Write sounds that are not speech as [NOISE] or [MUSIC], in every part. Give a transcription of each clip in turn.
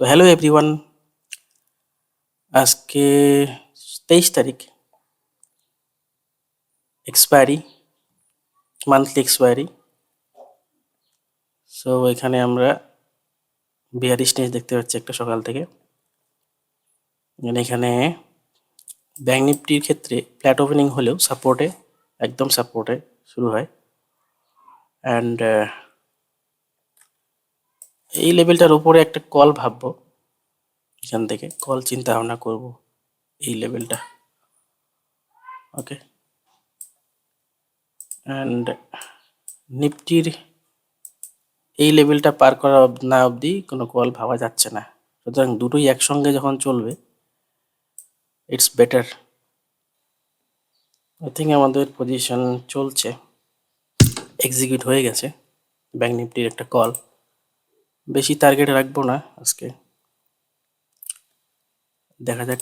তো hello everyone আজকে তেইশ তারিখ। এক্সপায়ারি মান্থলি এক্সপায়ারি সো এখানে আমরা বিহারি স্টেজ দেখতে পাচ্ছি একটা সকাল থেকে। এখানে ব্যাঙ্ক নিফটির ক্ষেত্রে ফ্ল্যাট ওপেনিং হলেও সাপোর্টে একদম সাপোর্টে শুরু হয়। অ্যান্ড এই লেভেলটার উপরে একটা কল ভাববো। এখান থেকে কল চিন্তা ভাবনা করব এই লেভেলটা ওকে অ্যান্ড নিফটির এই লেভেলটা পার করা না অবধি কোনো কল ভাবা যাচ্ছে না। সুতরাং দুটোই একসঙ্গে যখন চলবে ইটস বেটার আই থিঙ্ক আমাদের পজিশন চলছে। এক্সিকিউট হয়ে গেছে। ব্যাঙ্ক নিফটির একটা কল বেশি টার্গেট রাখব না আজকে। দেখা যাক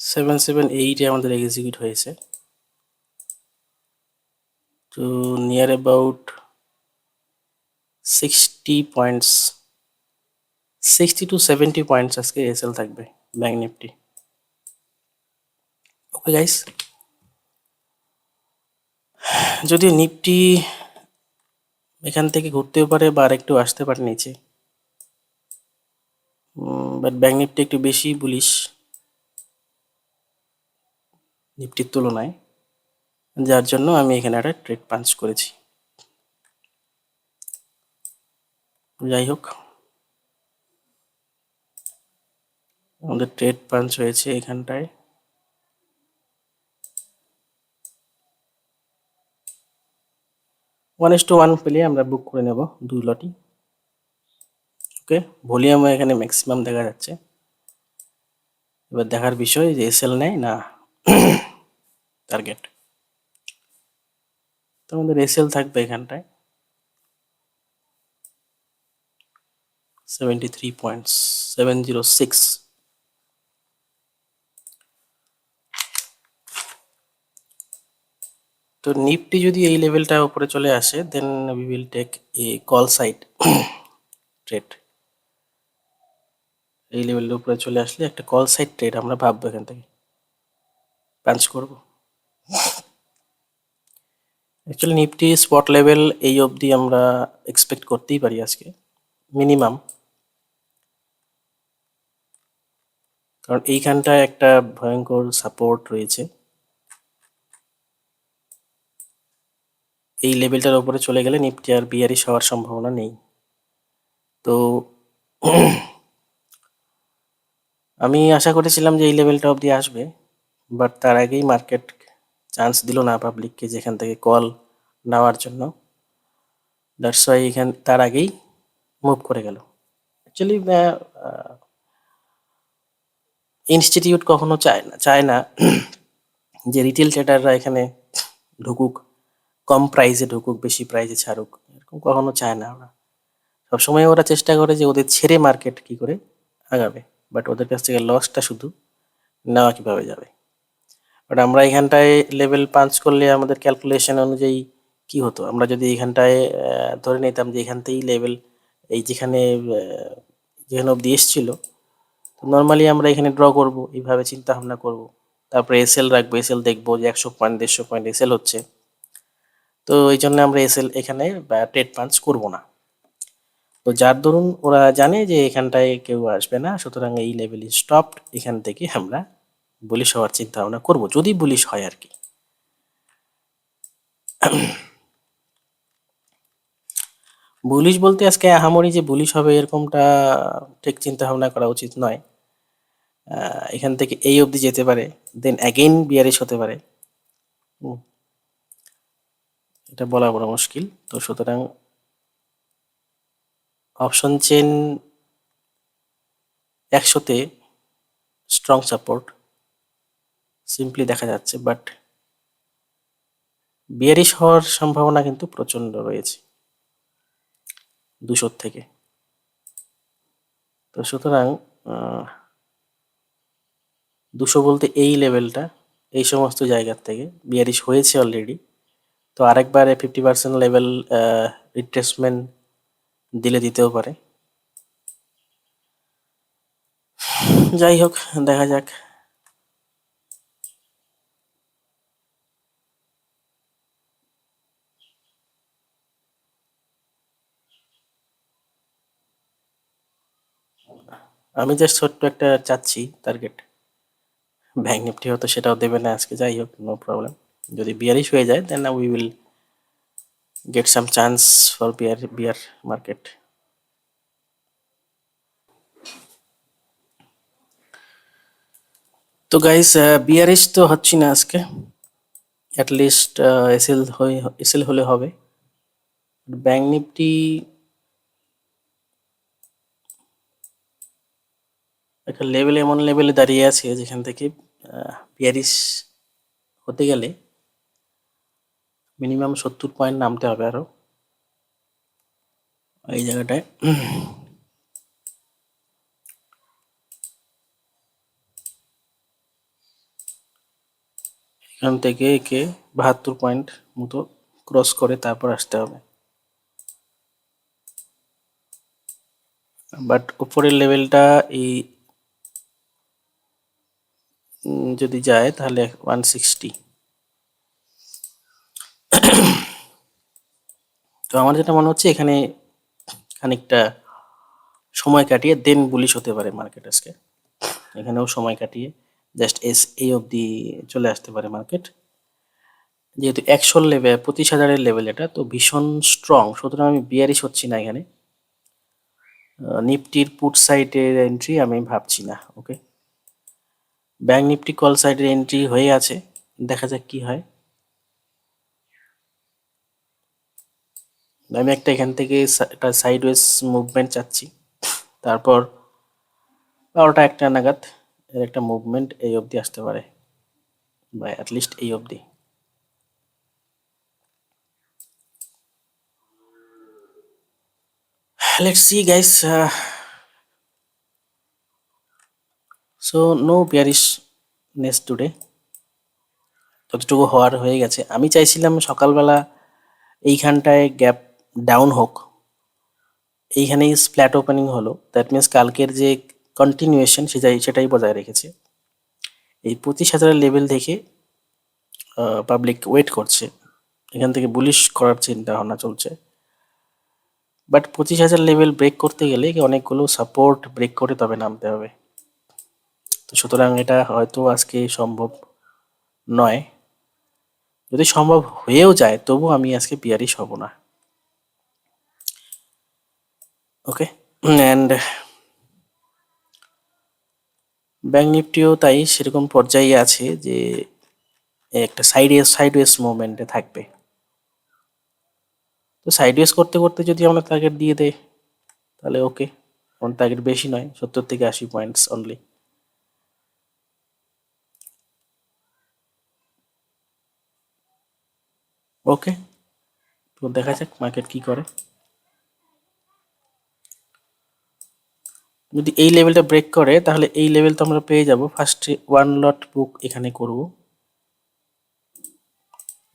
সেভেন সেভেন এইটে আমাদের এক্সিকিউট হয়েছে। তো near about sixty points sixty two seventy points আজকে এসএল থাকবে ব্যাঙ্ক নিফটি ওকে গাইস যদি নিফটি এখান থেকে ঘুরতেও পারে বা আরেকটু আসতে পারে নিচে বাট ব্যাঙ্ক নিফটি একটু বেশি বুলিশ নিফটির তুলনায়, যার জন্য আমি এখানে একটা ট্রেড পাঞ্চ করেছি। যাই হোক। আমাদের ট্রেড পাঞ্চ হয়েছে এখানটায়। ওয়ান এস টু ওয়ান পেলে আমরা বুক করে নেব দুই লটি ওকে ভলিউম এখানে ম্যাক্সিমাম দেখা যাচ্ছে। এবার দেখার বিষয় যে এসএল নেয় না টার্গেট তো আমাদের এসএল থাকবে এখানটায়। Seventy three points seven zero six তো নিফটি যদি এই লেভেলটা উপরে চলে আসে then we will take a call side trade এই লেভেলের উপরে চলে আসলে একটা কল সাইড ট্রেড আমরা ভাববো এখান থেকে। পাঞ্চ করব। অ্যাকচুয়ালি নিফটি স্পট লেভেল এই অবধি আমরা এক্সপেক্ট করতেই পারি আজকে মিনিমাম কারণ এইখানটায় একটা ভয়ঙ্কর সাপোর্ট রয়েছে। এই লেভেলটার উপরে চলে গেলে নিফটি আর বিয়ারিশ হওয়ার সম্ভাবনা নেই। তো [CLEARS THROAT] আমি আশা করেছিলাম যে এই লেভেলটা অবধি আসবে। বাট তার আগেই মার্কেট চান্স দিল না পাবলিককে যেখান থেকে কল নেওয়ার জন্য। দ্যাটস ওয়াই এখান, তার আগেই মুভ করে গেল। অ্যাকচুয়ালি ইনস্টিটিউট কখনো চায় না চায় না [CLEARS THROAT] যে রিটেল ট্রেডাররা এখানে ঢুকুক, কম প্রাইসে ঢুকুক, বেশি প্রাইসে ছাড়ুক, এরকম কখনো চায় না ওরা। সবসময় ওরা চেষ্টা করে যে ওদের ছেড়ে মার্কেট কি করে আগাবে বাট ওদের কাছ থেকে লসটা শুধু নেওয়া কীভাবে যাবে। বাট আমরা এখানটায় লেভেল পাঞ্চ করলে আমাদের ক্যালকুলেশন অনুযায়ী কি হতো? আমরা যদি এখানটায় ধরে নিতাম যে এখান থেকেই লেভেল এই যেখানে যেখানে অবধি এসছিল নর্মালি আমরা এখানে ড্র করব, এইভাবে চিন্তা ভাবনা করব। তারপরে এস এসএল রাখব এসএল দেখব যে একশো পয়েন্ট দেড়শো পয়েন্ট এসএল হচ্ছে। তো এই জন্য আমরা এসএল এখানে ট্রেড পাঞ্চ করব না। তো যার দরুন ওরা জানে যে এখানটায় কেউ আসবে না, সুতরাং এই লেভেল স্টপড এখান থেকে আমরা বুলিশ হওয়ার চিন্তা ভাবনা করব, যদি বুলিশ হয় আর কি। বুলিশ বলতে আজকে আহামরি যে বুলিশ হবে এরকমটা ঠিক চিন্তা ভাবনা করা উচিত নয়। এখান থেকে এই অবধি যেতে পারে দেন অ্যাগেইন বিয়ারিশ হতে পারে। এটা বলা বড় মুশকিল। তো সুতরাং অপশন চেন একশোতে স্ট্রং সাপোর্ট সিম্পলি দেখা যাচ্ছে বাট বিয়ারিশ হওয়ার সম্ভাবনা কিন্তু প্রচণ্ড রয়েছে দুশোর থেকে। তো সুতরাং দুশো বলতে এই লেভেলটা এই সমস্ত জায়গার থেকে বিয়ারিশ হয়েছে অলরেডি তো আরেকবার ফিফটি পার্সেন্ট লেভেল রিট্রেসমেন্ট দিলে দিতেও পারে। যাই হোক, দেখা যাক। আমি জাস্ট ছোট্ট একটা চাচ্ছি টার্গেট ব্যাঙ্ক নিফটি হয়তো সেটাও দেবে না আজকে, যাই হোক নো প্রবলেম যদি বিয়ারিশ হয়ে যায় then we will get some chance for bear bear market তো গাইস বিয়ারিশ তো হচ্ছি না আজকে। অ্যাটলিস্ট এসএল হয়ে এসএল হলে হবে। ব্যাঙ্ক নিফটি একটা লেভেল এমন লেভেলে দাঁড়িয়ে আছে যেখান থেকে বিয়ারিশ হতে গেলে মিনিমাম সত্তর পয়েন্ট নামতে হবে আরও এই জায়গাটায়। এখান থেকে একে বাহাত্তর পয়েন্ট মতো ক্রস করে তারপর আসতে হবে। বাট উপরের লেভেলটা এই যদি যায় তাহলে ওয়ান সিক্সটি তো আমার যেটা মনে হচ্ছে, এখানে খানিকটা সময় কাটিয়ে দেন বুলিশ হতে পারে মার্কেট আজকে। এখানেও সময় কাটিয়ে জাস্ট এস এই অবধি চলে আসতে পারে মার্কেট যেহেতু একশো লেভেল পঁচিশ হাজারের লেভেল এটা, তো ভীষণ স্ট্রং সুতরাং আমি বিয়ারিশ হচ্ছি না এখানে। নিফটির পুট সাইটের এন্ট্রি আমি ভাবছি না ওকে ব্যাঙ্ক নিফটি কল সাইডের এন্ট্রি হয়ে আছে। দেখা যাক কি হয়। আমি একটা এখান থেকে একটা সাইডওয়েজ মুভমেন্ট চাচ্ছি। তারপর বারোটা একটা নাগাদ এর একটা মুভমেন্ট এই অবধি আসতে পারে। বা অ্যাটলিস্ট এই অবধি। Let's see guys so, no bearishness today. ততটুকু হওয়ার হয়ে গেছে। আমি চাইছিলাম সকালবেলা এইখানটায় গ্যাপ ডাউন হোক। এইখানেই ফ্ল্যাট ওপেনিং হলো। দ্যাট মিনস কালকের যে কন্টিনিউয়েশন সেটাই সেটাই বজায় রেখেছে। এই পঁচিশ হাজারের লেভেল দেখে পাবলিক ওয়েট করছে। এখান থেকে বুলিশ করার চিন্তা ভাবনা চলছে। বাট পঁচিশ হাজার লেভেল ব্রেক করতে গেলে অনেকগুলো সাপোর্ট ব্রেক করে তবে নামতে হবে। সুতরাং এটা হয়তো আজকে সম্ভব নয়। যদি সম্ভব হয়েও যায়, তবু আমি আজকে বিয়ারিশ হব না। ওকে অ্যান্ড ব্যাঙ্ক নিফটিও তাই সেরকম পর্যায়ে আছে যে, একটা সাইডে সাইডওয়েজ মুভমেন্টে থাকবে। তো সাইডওয়েজ করতে করতে যদি আমরা টার্গেট দিয়ে দেয় তাহলে ওকে আমার টার্গেট বেশি নয়, সত্তর থেকে আশি পয়েন্টস অনলি ওকে, তো দেখা যাক মার্কেট কি করে। যদি এই লেভেলটা ব্রেক করে, তাহলে এই লেভেল তো আমরা পেয়ে যাব। ফার্স্টে ওয়ান লট বুক এখানে করব।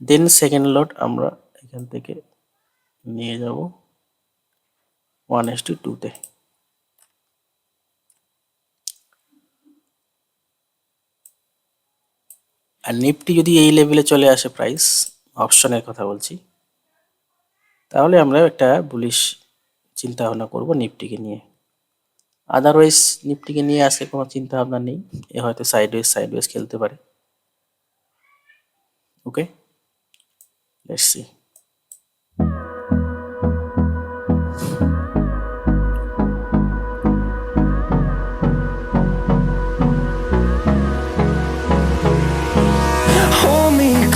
দেন সেকেন্ড লট আমরা এখান থেকে নিয়ে যাব ওয়ান এস টু টুতে আর নিফটি যদি এই লেভেলে চলে আসে প্রাইস অপশনের কথা বলছি। তাহলে আমরা একটা বুলিশ চিন্তা ভাবনা করব নিফটিকে নিয়ে। আদারওয়াইজ নিফটিকে নিয়ে আসে কোনো চিন্তা ভাবনা নেই। এ হয়তো সাইডওয়েজ সাইডওয়েজ খেলতে পারে। Okay let's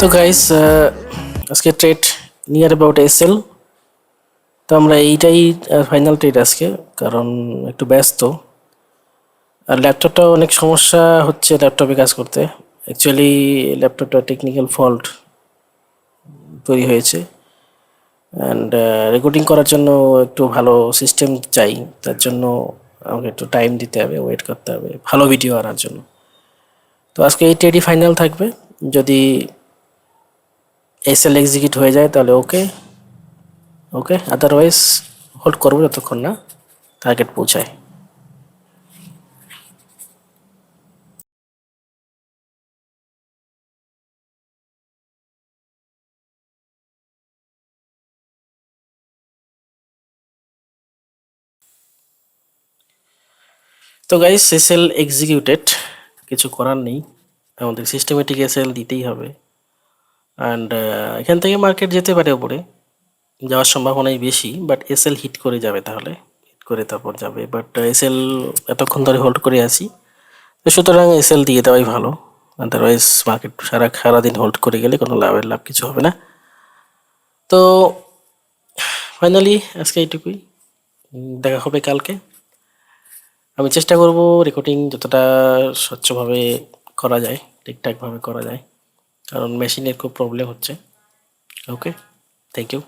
তো গাইস আজকে ট্রেড নিয়ার অ্যাবাউট এসএল তো আমরা এইটাই ফাইনাল ট্রেড আজকে, কারণ একটু ব্যস্ত। আর ল্যাপটপটা অনেক সমস্যা হচ্ছে ল্যাপটপে কাজ করতে। অ্যাকচুয়ালি ল্যাপটপটা টেকনিক্যাল ফল্ট তৈরি হয়েছে। অ্যান্ড রেকর্ডিং করার জন্য একটু ভালো সিস্টেম চাই। তার জন্য আমাকে একটু টাইম দিতে হবে ওয়েট করতে হবে, ভালো ভিডিও আনার জন্য। তো আজকে এই ট্রেডই ফাইনাল থাকবে। যদি এসএল এক্সিকিউট হয়ে যায়, তাহলে ওকে ওকে আদারওয়াইজ হোল্ড করব যতক্ষণ না টার্গেট পৌঁছায়। তো গাইস এসএল এক্সিকিউটেড কিছু করার নেই। আমাদের সিস্টেমেটিক এসএল দিতেই হবে। অ্যান্ড এখান থেকে মার্কেট যেতে পারে ওপরে যাওয়ার সম্ভাবনাই বেশি বাট এসএল হিট করে যাবে তাহলে। হিট করে তারপর যাবে বাট এসএল এতক্ষণ ধরে হোল্ড করে আসি তো সুতরাং এসএল দিয়ে দেওয়াই ভালো। আদারওয়াইজ মার্কেট সারা, সারাদিন হোল্ড করে গেলে কোনো লাভের লাভ কিছু হবে না। তো ফাইনালি আজকে এইটুকুই। দেখা হবে কালকে। আমি চেষ্টা করব রেকর্ডিং যতটা স্বচ্ছভাবে করা যায়, ঠিকঠাকভাবে করা যায়। কারণ মেশিনের খুব প্রবলেম হচ্ছে। Okay thank you